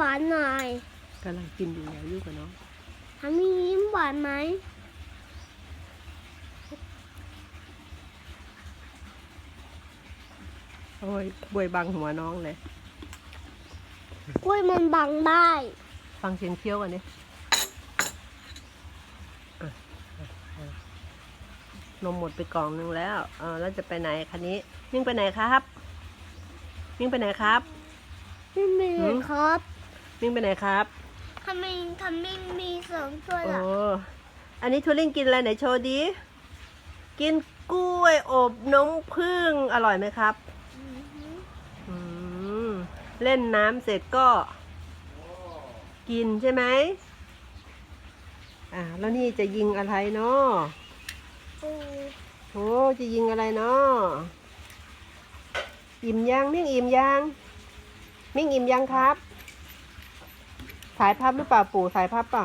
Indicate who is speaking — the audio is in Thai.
Speaker 1: หวานหน่อย
Speaker 2: กำลังกินอยู่อย่ายุ่งกับน้อง
Speaker 1: ทำมียิ้มหวานไหม
Speaker 2: โอ้ยบวยบังหัวน้องเลย
Speaker 1: กล้วยมันบังได้
Speaker 2: ฟังเสียงเคี้ยวกันดิอะอะอะนมหมดไปกล่องนึงแล้วเออแล้วจะไปไหนคันนี้มิ่งไปไหนครับมิ่งไปไหนครับ
Speaker 1: ไม่มี
Speaker 2: หืม
Speaker 1: ครับ
Speaker 2: มิ่งไปไหนครับ
Speaker 1: ทำไมทำไมมีสองตัว
Speaker 2: โอ้
Speaker 1: ล่ะ
Speaker 2: อันนี้ทูริ่งกินอะไรไหนโชว์ดิกินกล้วยอบน้ำผึ้งอร่อยไหมครับ
Speaker 1: อือหือ
Speaker 2: อืมเล่นน้ำเสร็จก็ กินใช่ไหมอ่าแล้วนี่จะยิงอะไรเนาะ
Speaker 1: ปู
Speaker 2: โอ้จะยิงอะไรเนาะอิ่มยังมิ่งอิ่มยังมิ่งอิ่มยังครับ สายพับหรือเปล่าปู่สายพับเปล่า